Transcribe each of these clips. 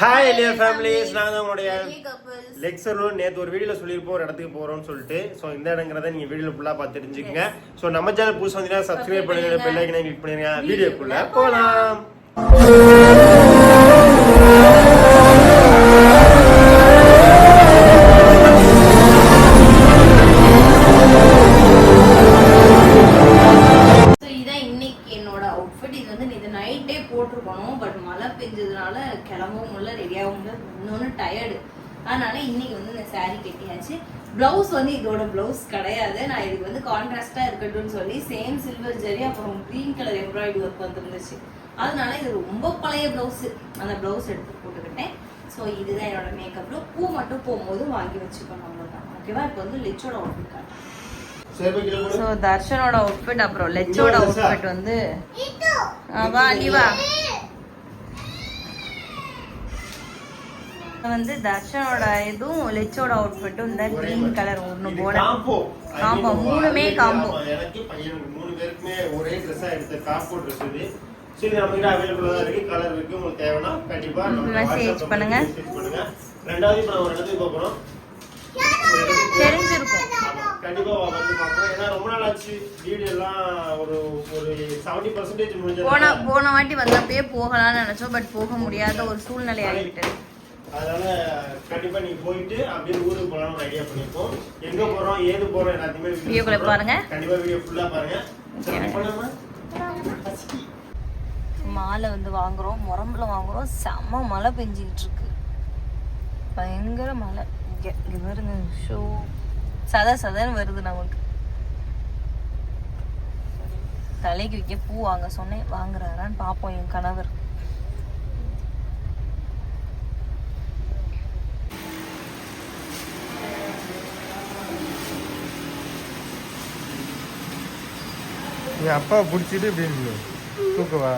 Hi எலியா families நாங்கள் உங்களுடைய. லெக்சரும் நேற்று ஒரு வீடியோவில் சொல்லியிருப்போம். ஒரு இடத்துக்கு போகிறோம்னு சொல்லிட்டு. ஸோ இந்த இடங்கிறத நீங்கள் வீடியோவில் ஃபுல்லாக பார்த்து தெரிஞ்சுக்கங்க. ஸோ நம்ம சேனல் புதுசு வந்தீங்கன்னா சப்ஸ்கிரைப் பண்ணுங்க. பெல் ஐக்கனை கிளிக் பண்ணுங்க. வீடியோக்குள்ள போகலாம் போட்டிருக்கணும் பட் மழை பெஞ்சதுனால கிளம்பவும் முடியல ரெடியாகவும் முடியல. இன்னொன்று டயர்டு அதனால இன்னைக்கு வந்து இந்த சாரீ கட்டியாச்சு. பிளவுஸ் வந்து இதோட பிளவுஸ் கிடையாது. நான் இதுக்கு வந்து கான்ட்ராஸ்டாக இருக்கட்டும்னு சொல்லி சேம் சில்வர் ஜெரி அப்புறம் க்ரீன் கலர் எம்ப்ராய்டரி ஒர்க் வந்துருந்துச்சு. அதனால இது ரொம்ப பழைய ப்ளவுஸு அந்த பிளவுஸ் எடுத்து போட்டுக்கிட்டேன். ஸோ இதுதான் என்னோட மேக்கப் பூ மட்டும் போகும்போது வாங்கி வச்சுக்கணும் அவ்வளோதான் ஓகேவா இப்போ வந்து லிச்சோட அவுட்ஃபிட் காட்டுறேன். ஸோ தர்ஷனோட அவுட்ஃபிட் அப்புறம் லெச்சோட அவுட்ஃபிட் வந்து வா நீ வா. வந்து தர்ஷனோட இதுவும் லெச்சோட அவுட்ஃபிட்டும் இந்த கிரீன் கலர் ஒன்று போல காம்போ காம்போ மூணுமே காம்போ எனக்கு பையனுக்கு மூணு பேருக்குமே ஒரே ட்ரெஸ்ஸாக எடுத்த காம்போ ட்ரெஸ் இது. சரி நம்ம கிட்ட அவைலபிளாக இருக்கு. கலர் இருக்கு உங்களுக்கு தேவைன்னா கண்டிப்பா நம்ம Message WhatsApp பண்ணுங்க. ரெண்டாவது இப்போ நம்ம ஒரு இடத்துக்கு போகிறோம் தெரிஞ்சிருக்கும் ஆமா, கண்டிப்பா வந்து பார்ப்போம் ஏன்னா ரொம்ப நாள் ஆச்சு வீடியோ எல்லாம் ஒரு ஒரு செவன்டி பர்சன்டேஜ் போன முடிஞ்சது போன வாட்டி வந்தப்பயே போகலாம்னு நினைச்சோம் பட் போக முடியாத ஒரு சூழ்நிலை ஆகிட்டு அதனால கண்டிப்பா நீங்க போயிட்டு அப்படியே ஊருக்கு போலாம்னு ஐடியா பண்ணிருக்கோம் எங்க போறோம் ஏது போறோம் எல்லாத்தையுமே வீடியோக்குள்ள. பாருங்க. கண்டிப்பா வீடியோ ஃபுல்லா பாருங்க? மாலை வந்து வாங்குறோம் முரம்புல வாங்குறோம் செம்ம மழை பெஞ்சிக்கிட்டு இருக்கு. பயங்கர மழை. இங்க இங்க பாருங்க ஷோ. சத சதன்னு வருது நமக்கு. தலைக்கு வைக்க பூ வாங்க சொன்னேன் வாங்குறாரான்னு பார்ப்போம் என் கணவர். நீ அப்பா பிடிச்சிட்டு இப்படி தூக்கவா?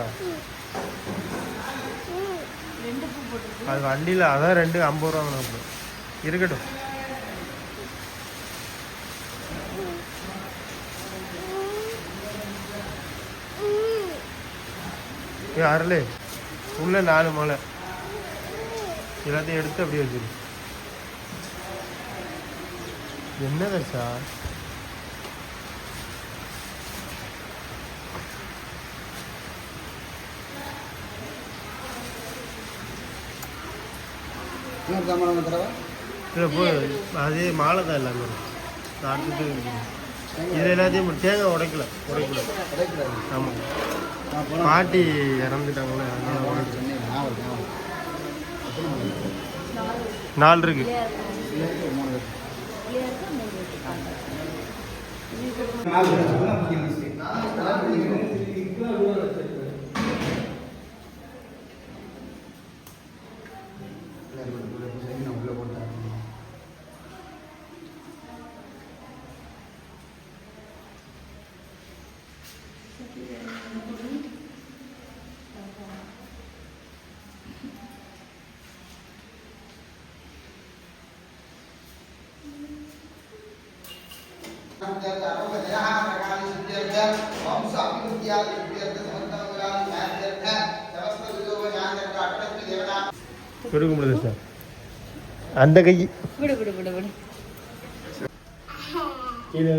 அது வண்டியில் அதான் ரெண்டு ஐம்பது ரூபா இருக்கட்டும். ஏ அரலே உள்ள நாலு மலை. எல்லாத்தையும் எடுத்து அப்படியே வச்சிரு. என்ன தர்ஷா இல்லை போ. அதே மாலை தான் எல்லாமே. அடுத்தது இது எல்லாத்தையும் தேங்காய் உடைக்கல உடைக்கல. ஆமாம் பாட்டி இறந்துட்டாங்களே அதனால உடைக்கல. நாலு கொடுக்க முடியுது சார் அந்த கை. விடு விடு விடு விடு. இது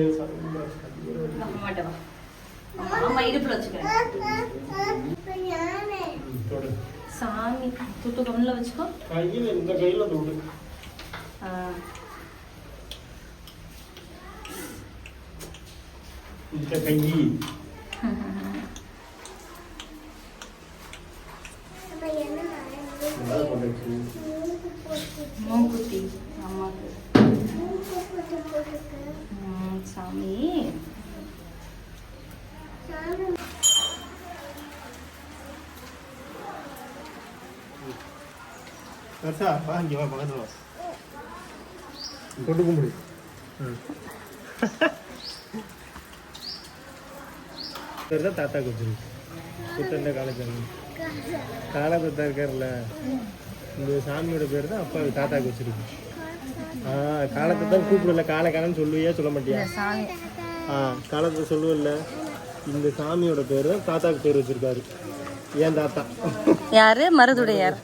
ஆமா இடுப்புல வச்சுக்கிறேன். தொடு. சாமி துட்டு கண்ணில் வச்சுக்கோ. கையில் இந்த கையில் தொடு. ஆ. இந்த கை மூக்குத்தி அம்மாக்கு ம், சாமி கரெக்டா வா இங்கே வா பக்கத்தில் வா கொடுக்க முடியும் பேர் தான் தாத்தா கொடுத்துருக்கு குத்தண்ட காலச்சாமி காலத்தா இருக்கார்ல இந்த சாமியோட பேர் தான் அப்பா தாத்தாக்கு வச்சிருக்கு ஆ காலத்தை தான் கூப்பிடல காலை காலன்னு சொல்லுவியா சொல்ல மாட்டியா? ஆ காலத்தை சொல்லுவல்ல. இந்த சாமியோட பேர் தான் தாத்தாக்கு பேர் வச்சிருக்காரு. என் தாத்தா? யாரு? மருதுடையார்.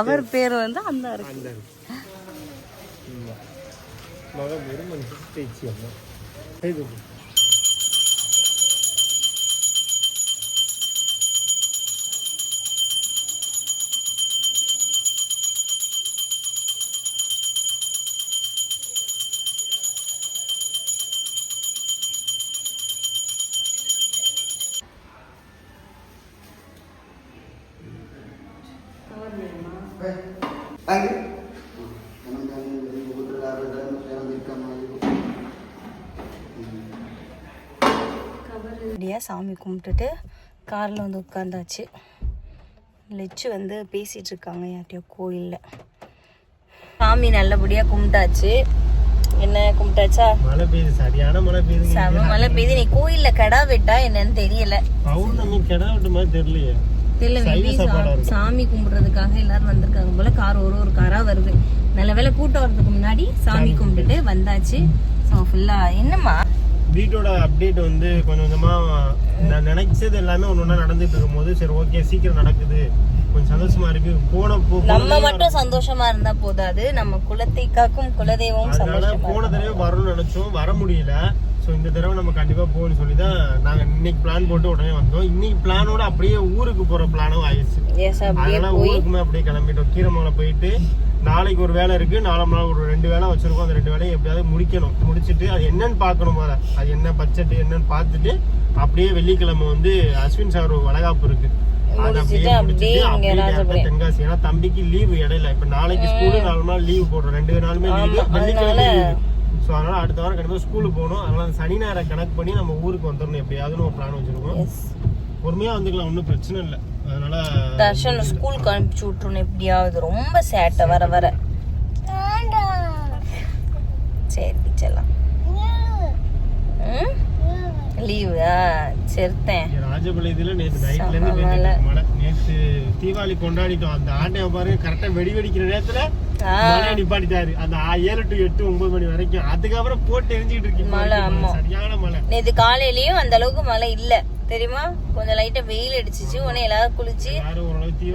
அவர் பேர். வந்து அந்த அந்த மக பேரு மனுஷன் பேச்சு அம்மா கை தூக்கு. அப்படியே சாமி கும்பிட்டுட்டு காரில் வந்து உட்காந்தாச்சு லெச்சு வந்து பேசிட்டு இருக்காங்க யார்ட்டையோ கோயிலில். சாமி நல்லபடியாக கும்பிட்டாச்சு. என்ன கும்பிட்டாச்சா? மழை பெய்யுது சரியான மழை பெய்யுது செம மழை பெய்யுது. நீ கோயிலில் கடா வெட்டா என்னன்னு தெரியல. பௌர்ணமி கிடா விட்ட மாதிரி தெரியலையே. தெரியல மேபி சாமி கும்பிடுறதுக்காக எல்லாரும் வந்திருக்காங்க போல. கார் ஒரு ஒரு காரா வருது. நல்ல வேளை கூட்டம் வர்றதுக்கு முன்னாடி சாமி கும்பிட்டுட்டு வந்தாச்சு. ஸோ ஃபுல்லா என்னம்மா? வீட்டோட அப்டேட் வந்து கொஞ்சம் கொஞ்சமா நான் நினைச்சது எல்லாமே ஒன்று ஒன்றா நடந்துட்டு இருக்கும்போது சரி ஓகே சீக்கிரம் நடக்குது. கொஞ்சம் சந்தோஷமா இருக்கு. போன போ நம்ம மட்டும் சந்தோஷமா இருந்தா போதாது. நம்ம குலத்தை காக்கும் குலதெய்வம் அதனால சந்தோஷமா போன தடவை வரணும்னு நினைச்சோம். வர முடியல. ஸோ இந்த தடவை நம்ம கண்டிப்பா போகணும்னு சொல்லி தான் நாங்க இன்னைக்கு பிளான் போட்டு உடனே வந்தோம். இன்னைக்கு பிளானோட அப்படியே ஊருக்கு போற பிளானும் ஆயிடுச்சு. அதனால ஊருக்குமே அப்படியே கிளம்பிட்டோம். கீரமலை போயிட்டு நாளைக்கு ஒரு வேலை இருக்கு நாளை நாள் ஒரு ரெண்டு வேலை வச்சிருக்கோம். அந்த ரெண்டு வேலையும் எப்படியாவது முடிக்கணும். முடிச்சிட்டு அது என்னன்னு பார்க்கணும் போல அது என்ன பட்ஜெட் என்னன்னு பார்த்துட்டு அப்படியே வெள்ளிக்கிழமை வந்து அஸ்வின் சார் வளகாப்பு இருக்கு. அதை அப்படியே முடிச்சிட்டு அப்படியே direct ஆ தென்காசி ஏன்னா தம்பிக்கு லீவு இடையில. இப்ப நாளைக்கு ஸ்கூலு நாலு நாள் லீவு போடுறோம். ரெண்டு நாளுமே லீவு வெள்ளிக்கிழமை ஸோ அதனால அடுத்த வாரம் கண்டிப்பா ஸ்கூலுக்கு போகணும். அதனால சனி ஞாயிறை கணக்கு பண்ணி நம்ம ஊருக்கு வந்துடணும். எப்படியாவது ஒரு பிளான் வச்சிருக்கோம். எஸ் பொறுமையா வந்துக்கலாம். ஒன்றும் பிரச்சனை இல்லை. அதனால தர்ஷன் ஸ்கூலுக்கு அனுப்பிச்சு விட்டுருணும் எப்படியாவது. ரொம்ப சேட்டை வர வர. சரி செல்லாம் லீவு ஆ சரித்தேன். ராஜபாளையத்துல நேத்து நைட்ல இருந்து மழை நேத்து தீபாவளி கொண்டாடிட்டோம். அந்த ஆட்டைய பாருங்க கரெக்டா வெடி வெடிக்கிற நேரத்துல ஆ. மழையை நிப்பாட்டிட்டாரு. அந்த ஆ- ஏழு டு எட்டு ஒன்பது மணி வரைக்கும். அதுக்கப்புறம் போட்டு எரிஞ்சுட்டு இருக்கு. மழை. மழை. சரியான மழை. நேற்று காலையிலயும் அந்த அளவுக்கு மழை இல்ல. தெரியுமா? கொஞ்சம் லைட்டா வெயில் அடிச்சிச்சு உடனே எல்லாரும் குளிச்சு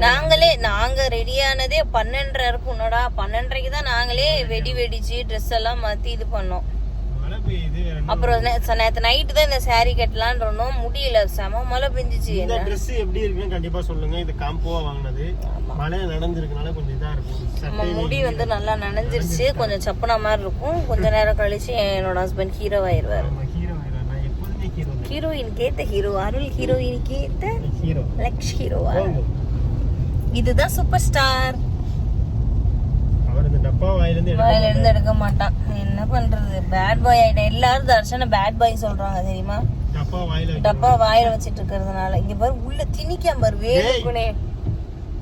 நாங்களே நாங்க ரெடியானதே பன்னெண்டரை இருக்கும் உன்னடா. பன்னெண்டரைக்கு தான் நாங்களே வெடி வெடிச்சு ட்ரெஸ் எல்லாம் மாத்தி இது பண்ணோம். மழை? அப்புறம் நேத்து நைட்டு தான் இந்த saree கட்டலான்னு இருந்தோம் முடியல செம மழை பெஞ்சிச்சு. இந்த Dress எப்படி இருக்குன்னு கண்டிப்பா சொல்லுங்க. இது காம்போவா வாங்கினது. மழையை நடந்திருக்கனால கொஞ்சம் இதா இருக்கும். முடி வந்து நல்லா நனைஞ்சிருச்சு. கொஞ்சம் சப்புனா மாதிரி இருக்கும். கொஞ்ச நேரம் கழிச்சு என்னோட ஹஸ்பண்ட் ஹீரோ ஆயிடுவாரு நம்ம ஹீரோ நான் எப்போதுமே ஹீரோ ஹீரோயினுக்கு ஏத்த ஹீரோ அருள் ஹீரோயினுக்கு ஏத்த ஹீரோ லக்ஷ் ஹீரோவா இதுதான் சூப்பர் ஸ்டார் வாயில இருந்து எடுக்க மாட்டான். என்ன பண்றது? பேட் பாய் ஆயிட்டேன் எல்லாரும் தர்ஷன பேட் பாய் சொல்றாங்க தெரியுமா? டப்பா வாயில வச்சிட்டு இருக்கிறதுனால. இங்க பாரு உள்ள திணிக்காம பாரு வேணுக்குனே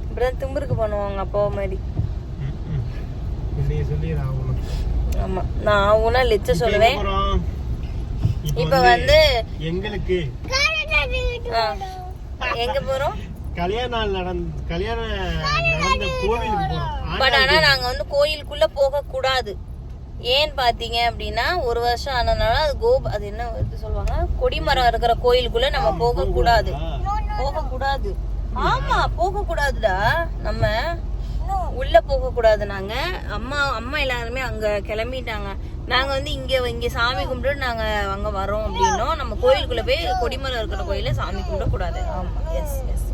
இப்படிதான் திமிருக்கு பண்ணுவாங்க அப்பா மாதிரி. ஆமா. நான் ஆகுனா லெச்ச சொல்லுவேன்? இப்போ வந்து எங்களுக்கு எங்க போறோம்? கல்யாண நாள் நடந்த கல்யாணம் நடந்த கோவிலுக்கு போறோம். பட் ஆனா நாங்க வந்து கோயிலுக்குள்ள போக கூடாது ஏன் பாத்தீங்க அப்படின்னா ஒரு வருஷம் ஆனதுனால அது கோப அது என்ன சொல்லுவாங்க? கொடிமரம் இருக்கிற கோயிலுக்குள்ள நம்ம போக கூடாது போக கூடாது ஆமா போக கூடாதுடா நம்ம உள்ள போக கூடாது நாங்க அம்மா அம்மா எல்லாருமே அங்க கிளம்பிட்டாங்க. நாங்க வந்து இங்க இங்க சாமி கும்பிட்டு நாங்க அங்க வரோம் அப்படின்னோம் நம்ம கோயிலுக்குள்ள போய் கொடிமரம் இருக்கிற கோயில சாமி கும்பிட கூடாது. ஆமா. எஸ் எஸ்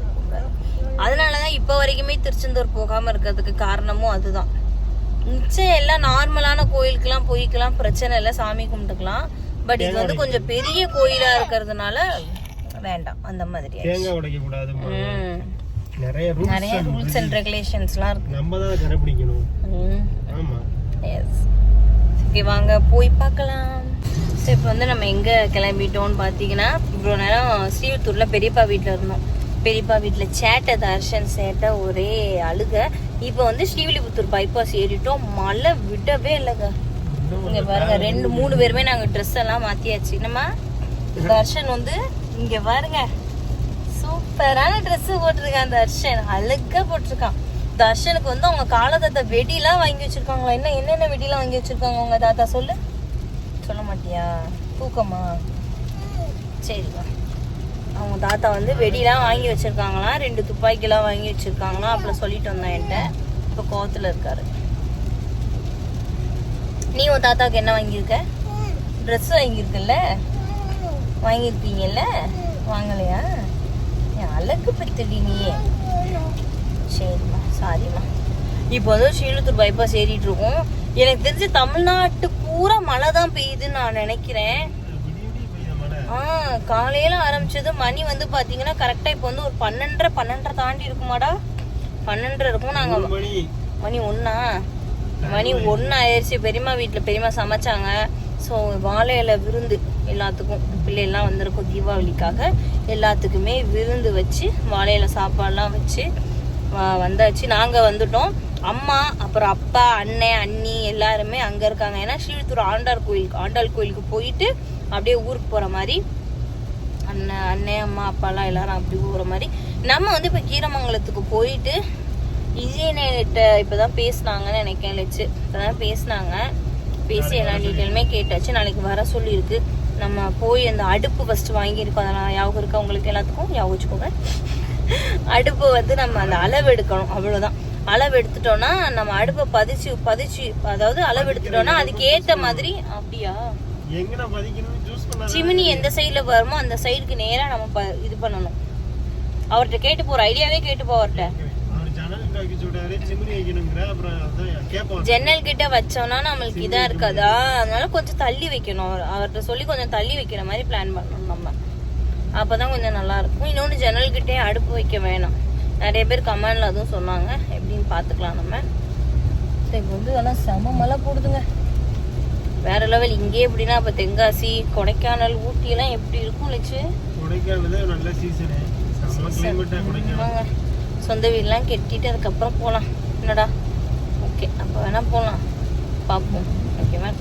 அதனாலதான் இப்ப வரைக்குமே திருச்செந்தூர் போகாம இருக்கிறதுக்கு காரணமும் அதுதான். மிச்சம் எல்லாம் நார்மலான கோயிலுக்கெல்லாம் போய்க்கலாம் பிரச்சனை இல்லை சாமி கும்பிட்டுக்கலாம். பட் இது வந்து கொஞ்சம் பெரிய கோயிலா இருக்கிறதுனால வேண்டாம். அந்த மாதிரி. நிறைய ரூல்ஸ் அண்ட் ரெகுலேஷன்ஸ்லாம் இருக்கு. நம்ம தான் கடைபிடிக்கணும் ஆமா. எஸ் ஓகே வாங்க போய் பார்க்கலாம். ஸோ இப்போ வந்து நம்ம எங்கே கிளம்பிட்டோம்னு பார்த்தீங்கன்னா இவ்வளோ நேரம் ஸ்ரீவித்தூரில் பெரியப்பா வீட்டில் இருந்தோம். பெரியப்பா வீட்டில் சேட்டை தர்ஷன் சேட்டை ஒரே அழுக. இப்போ வந்து ஸ்ரீவில்லிபுத்தூர் பைபாஸ் ஏறிட்டோம். மழை விடவே இல்லைங்க. இங்க பாருங்க ரெண்டு மூணு பேருமே நாங்கள் ட்ரெஸ் எல்லாம் மாற்றியாச்சு நம்ம தர்ஷன் வந்து இங்கே பாருங்க. சூப்பரான ட்ரெஸ் போட்டிருக்கான் தர்ஷன். அழகா போட்டிருக்கான். தர்ஷனுக்கு வந்து அவங்க காலத்தாத்த வெடிலாம் வாங்கி வச்சிருக்காங்களா? என்ன என்னென்ன வெடிலாம் வாங்கி வச்சிருக்காங்க உங்க தாத்தா? சொல்லு. சொல்ல மாட்டியா? தூக்கமா? சரிப்பா அவங்க தாத்தா வந்து வெடிலாம் வாங்கி வச்சிருக்காங்களாம் ரெண்டு துப்பாக்கிலாம் வாங்கி வச்சிருக்காங்களாம் அப்படிலாம் சொல்லிட்டு வந்தேன் என்கிட்ட. இப்போ கோவத்தில் இருக்காரு. நீ உன் தாத்தாவுக்கு என்ன வாங்கியிருக்க? ட்ரெஸ் வாங்கியிருக்குல்ல? வாங்கியிருக்கீங்கல்ல வாங்கலையா? என் அழகு பத்துடி நீயே சரிம்மா சாரிம்மா இப்போ வந்து ஸ்ரீலுத்தூர் பைபாஸ் ஏறிட்டு இருக்கோம். எனக்கு தெரிஞ்சு தமிழ்நாட்டு பூரா மழை தான் பெய்யுதுன்னு நான் நினைக்கிறேன். ஆ காலையில ஆரம்பிச்சது மணி வந்து பாத்தீங்கன்னா கரெக்டா இப்போ வந்து ஒரு பன்னெண்டரை பன்னெண்டரை தாண்டி இருக்குமாடா. பன்னெண்டரை இருக்கும். நாங்க மணி. ஒண்ணா மணி ஒன்று ஆயிடுச்சு பெரியம்மா வீட்டில் பெரியம்மா சமைச்சாங்க. ஸோ வாழை இலை விருந்து எல்லாத்துக்கும். பிள்ளைலாம் வந்திருக்கும் தீபாவளிக்காக. எல்லாத்துக்குமே விருந்து வச்சு வாழை இலை சாப்பாடுலாம் வச்சு வந்தாச்சு. நாங்கள் வந்துட்டோம். அம்மா அப்புறம் அப்பா அண்ணன் அண்ணி எல்லாருமே அங்கே இருக்காங்க. ஏன்னா ஸ்ரீவித்தூர் ஆண்டாள் கோயிலுக்கு ஆண்டாள் கோயிலுக்கு போயிட்டு அப்படியே ஊருக்கு போகிற மாதிரி அண்ணன் அண்ணன் அம்மா அப்பாலாம் எல்லாரும் அப்படி போகிற மாதிரி. நம்ம வந்து இப்போ கீரமங்கலத்துக்கு போயிட்டு இஜிஎன்கிட்ட இப்போ தான் பேசினாங்கன்னு நினைக்கிறேன் லட்சு இப்போ தான் பேசினாங்க. பேசி எல்லா டீட்டெயிலுமே கேட்டாச்சு. நாளைக்கு வர சொல்லியிருக்கு. நம்ம போய் அந்த அடுப்பு ஃபஸ்ட்டு வாங்கியிருக்கோம். அதெல்லாம் ஞாபகம் இருக்கா உங்களுக்கு எல்லாத்துக்கும்? ஞாபகம் வச்சுக்கோங்க. அடுப்பு வந்து நம்ம அந்த அளவு எடுக்கணும் அவ்வளோதான் அளவு எடுத்துட்டோம்னா நம்ம அடுப்பை பதிச்சு பதிச்சு அதாவது அளவு எடுத்துட்டோம்னா அதுக்கு ஏற்ற மாதிரி அப்படியா? சிமினி எந்த சைடுல வருமோ அந்த சைடுக்கு நேரா நம்ம இது பண்ணணும். அவர்கிட்ட கேட்டு போற ஐடியாவே கேட்டு போ அவர்கிட்ட. அவர் ஜன்னல் கிட்ட வச்சோம்னா நம்மளுக்கு இதா இருக்காதா? அதனால கொஞ்சம் தள்ளி வைக்கணும். அவர்- அவர்கிட்ட சொல்லி கொஞ்சம் தள்ளி வைக்கிற மாதிரி பிளான் பண்ணணும் நம்ம. அப்பதான் கொஞ்சம் நல்லா இருக்கும் இன்னொன்று ஜன்னல் கிட்டே அடுப்பு வைக்க வேணாம். நிறைய பேர் கமெண்ட்ல அதுவும் சொன்னாங்க. எப்படின்னு பார்த்துக்கலாம் நம்ம. சரி, இப்போ வந்து ஆனால் செம மழை போடுதுங்க. வேற லெவல் இங்கே எப்படின்னா இப்போ தென்காசி கொடைக்கானல் ஊட்டி எல்லாம் எப்படி இருக்கும் லட்சு கொடைக்கானல் நல்ல சீசனு சொந்த வீடெலாம் கட்டிட்டு அதுக்கப்புறம் போகலாம் என்னடா? ஓகே அப்போ வேணால் போகலாம் பார்ப்போம். ஓகேவா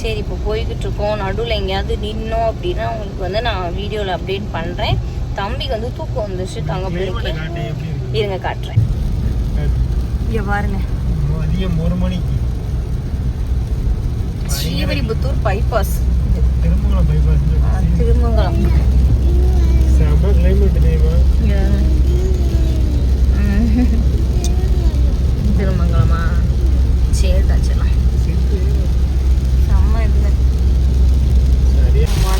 சரி இப்போ போய்கிட்டு இருக்கோம் நடுவில் எங்கேயாவது நின்னோம் அப்படின்னா உங்களுக்கு வந்து நான் வீடியோவில் அப்டேட் பண்ணுறேன் தம்பிக்கு வந்து தூக்கம் வந்துச்சு தங்க பிள்ளைக்கு இருங்க காட்டுறேன். இங்கே பாருங்க. மதியம் ஒரு மணிக்கு. Srivilliputhur bypass Thirumangalam bypass Thirumangalam. செம்ம கிளைமேட் தெரியுமா திருமங்கலமா? சரி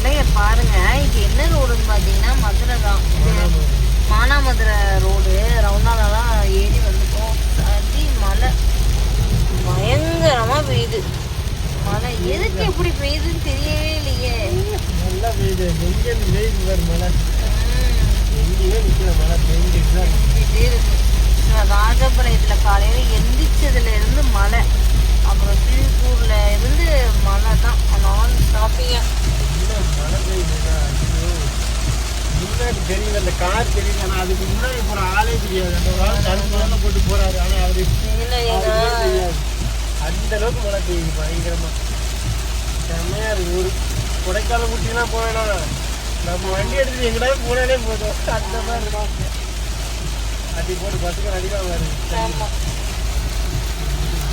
மலையை பாருங்க. இது என்ன ரோடுன்னு பார்த்தீங்கன்னா மதுரை தான். இது மானாமதுரை ரோடு. ரவுண்டாலலாம் ஏறி வந்துட்டோம். அடி மழை பயங்கரமா பெய்யுது. மழை எதுக்கு எப்படி பெய்யுதுன்னு தெரியவே இல்லையே. நல்லா பெய்யுது எங்க இருந்து பெய்யுது பாரு மழை உம், எங்கேயுமே நிக்கிற மழை பெய்ஞ்சிட்டு தான். பெய்துட்டே இருக்கு. ராஜபாளையத்துல காலையில எந்திரிச்சதுல இருந்து மழை அப்புறம் திருப்பூர்ல இருந்து மழை தான். நான் ஸ்டாப்பிங்க என்ன மழை பெய்யுதுடா, ஐயோ. முன்னாடி தெரியல அந்த கார் தெரியல ஆனால் அதுக்கு முன்னாடி போற ஆளே தெரியாது அந்த ஒரு ஆள் கருப்பு போட்டு போறாரு ஆனா அவரு தெரியாது அந்த அளவுக்கு மழை பெய்யுது பயங்கரமா செம்மையா இருக்கு ஒரு கொடைக்கால ஊட்டிலாம் போவேனா நம்ம வண்டி எடுத்துட்டு எங்கடா போனாலே போதும் அந்த மாதிரி இருக்கும் அடி போட்டு பஸ்ஸுக்கு அடிக்கலாம் பாரு ஆமா.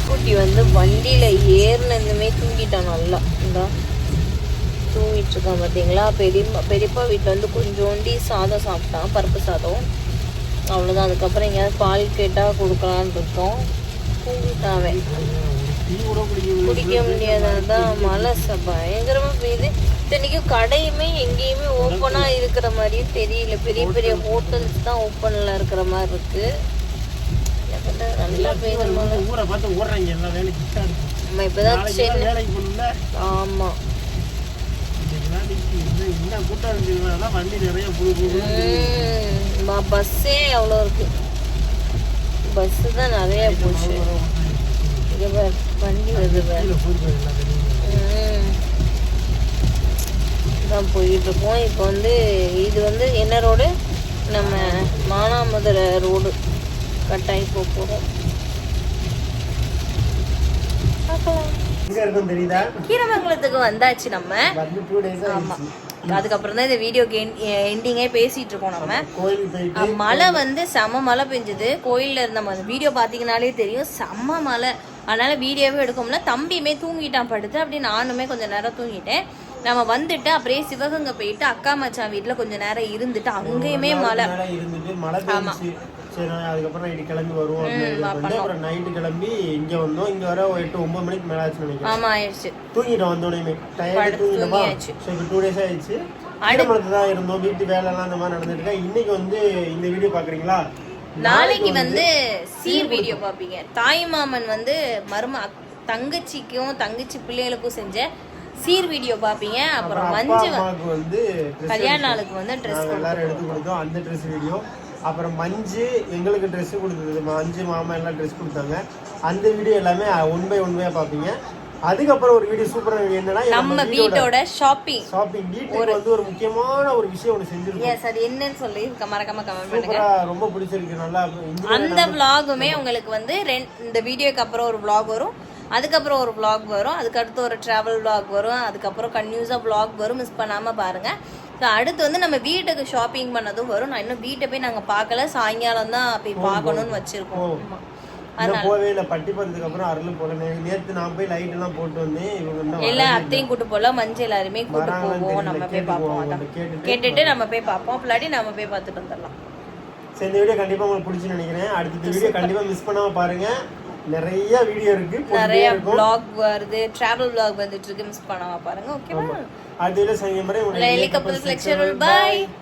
குட்டி வந்து வண்டியில ஏறினதுமே தூங்கிட்டான் நல்லா. இந்தா. தூங்கிட்டு இருக்கான் பார்த்தீங்களா? பெரியம்மா பெரியப்பா வீட்டில் வந்து கொஞ்சோண்டி சாதம் சாப்பிட்டான் பருப்பு சாதம். அவ்வளோதான் அதுக்கப்புறம் எங்கேயாவது பால் கேட்டால் கொடுக்கலான்னு இருக்கோம். கூட குடிக்க முடியாததான் மழை ச- பயங்கரமா பெய்யுது. இத்தனைக்கும் கடையுமே எங்கேயுமே ஓப்பனா இருக்கிற மாதிரியும் தெரியல. பெரிய பெரிய ஹோட்டல்ஸ் தான் ஓப்பன்ல இருக்கிற மாதிரி இருக்கு. என்ன பண்றது? நல்லா பெய்யுது நம்ம இப்பதான் சென்னை வேலைக்கு போகணும்ல? ஆமா. இன்னைக்குலாம் என்ன கூட்டம் இருந்ததுனால வண்டி நிறைய புது புது பஸ்ஸே அவ்வளோ இருக்கு? பஸ் தான் நிறைய போச்சு. இங்க பாரு, வண்டி வருது. தான் போயிட்டு இருக்கோம் இப்போ வந்து இது வந்து என்ன ரோடு? நம்ம மானாமதுரை ரோடு. கட்டாயி போக போகிறோம் கீரமங்கலத்துக்கு வந்தாச்சு நம்ம. வந்து டூ டேஸ் ஆமா. அதுக்கப்புறம் தான் இந்த வீடியோக்கு எண்டிங்கே பேசிட்டு இருக்கோம் நம்ம. மழை வந்து செம மழை பெஞ்சுது. கோயில்ல இருந்த நம்ம வீடியோ பார்த்தீங்கனாலே தெரியும். செம்ம மழை. அதனால வீடியோவே எடுக்க முடியல தம்பியுமே தூங்கிட்டான் படுத்து. அப்படி நானுமே கொஞ்சம் நேரம் தூங்கிட்டேன். நம்ம வந்துட்டு அப்படியே சிவகங்கை போயிட்டு அக்கா மச்சான் வீட்டுல கொஞ்ச நேரம் இருந்துட்டு அங்கேயுமே மழை. பெஞ்சுச்சு. சரி அதுக்கப்புறம் நைட்டு கிளம்பி வருவோம் பண்ணிட்டு அப்புறம் நைட்டு கிளம்பி இங்க வந்தோம். இங்க வர எட்டு ஒன்பது மணிக்கு மேல ஆச்சு நினைக்கிறேன். ஆமா ஆயிடுச்சு. தூங்கிட்டோம் வந்தோடனே டயர்டு தூங்கிட்டோமா? இப்போ டூ டேஸ் ஆயிடுச்சு. ஈரமலத்து தான் இருந்தோம். வீட்டு வேலைலாம் இந்த மாதிரி நடந்துட்டு இருக்கா இன்னைக்கு வந்து இந்த வீடியோ பாக்குறீங்களா நாளைக்கு வந்து சீர் வீடியோ பாப்பீங்க தாய் மாமன் வந்து மரும தங்கச்சிக்கும் தங்கச்சி பிள்ளைகளுக்கும் செஞ்ச சீர் வீடியோ பாப்பீங்க அப்புறம் அப்பா மஞ்சு வந்து கல்யாண நாளுக்கு வந்து ட்ரெஸ் எல்லாரும் எடுத்து கொடுத்தோம். அந்த ட்ரெஸ் வீடியோ அப்புறம் மஞ்சு எங்களுக்கு ட்ரெஸ் கொடுத்தது. மஞ்சு மாமா எல்லாம் ட்ரெஸ் கொடுத்தாங்க. அந்த வீடியோ எல்லாமே ஒன் பை ஒன் பையா பாப்பீங்க அதுக்கப்புறம் ஒரு வீடியோ சூப்பரான வீடியோ என்னன்னா நம்ம வீட்டோட ஷாப்பிங் ஷாப்பிங் வீட்டுக்கு வந்து ஒரு முக்கியமான ஒரு விஷயம் ஒன்று செஞ்சிருக்கோம். எஸ் அது என்னன்னு சொல்லி மறக்காம கமெண்ட் பண்ணுங்க. ரொம்ப பிடிச்சிருக்கு. நல்லா அந்த vlogமே உங்களுக்கு வந்து இந்த வீடியோக்கு அப்புறம் ஒரு vlog வரும். அதுக்கப்புறம் ஒரு vlog வரும். அதுக்கடுத்து ஒரு ட்ராவல் vlog வரும். அதுக்கப்புறம் கன்யூஸாக vlog வரும். மிஸ் பண்ணாம பாருங்க. So, அடுத்து வந்து நம்ம வீட்டுக்கு ஷாப்பிங் பண்ணதும் வரும். நான் இன்னும் வீட்டை போய் நாங்க பார்க்கல. சாயங்காலம் தான் போய் பார்க்கணும்னு வச்சிருக்கோம். போவே இல்லை பட்டி பண்ணதுக்கு அப்புறம் போல. நே- நேத்து நான் போய் லைட் எல்லாம் போட்டு வந்தேன். இவங்க எல்லா அத்தையும் கூட்டு போல மஞ்சள் எல்லாருமே கூட்டு போவோம். நம்ம போய் பார்ப்போம். அதான். கேட்டுட்டு நம்ம போய் பார்ப்போம். இல்லாட்டி நம்ம போய் பார்த்துட்டு வந்துடலாம். சரி இந்த வீடியோ கண்டிப்பா உங்களுக்கு பிடிச்சு நினைக்கிறேன். அடுத்த வீடியோ கண்டிப்பா மிஸ் பண்ணாம பாருங்க. நிறைய வீடியோ இருக்கு. நிறைய vlog வருது. டிராவல் vlog வந்துட்டு இருக்கு. மிஸ் பண்ணாம பாருங்க. ஓகேவா Adila sa inyo. Maraming Lely Kapos Lecture. Bye!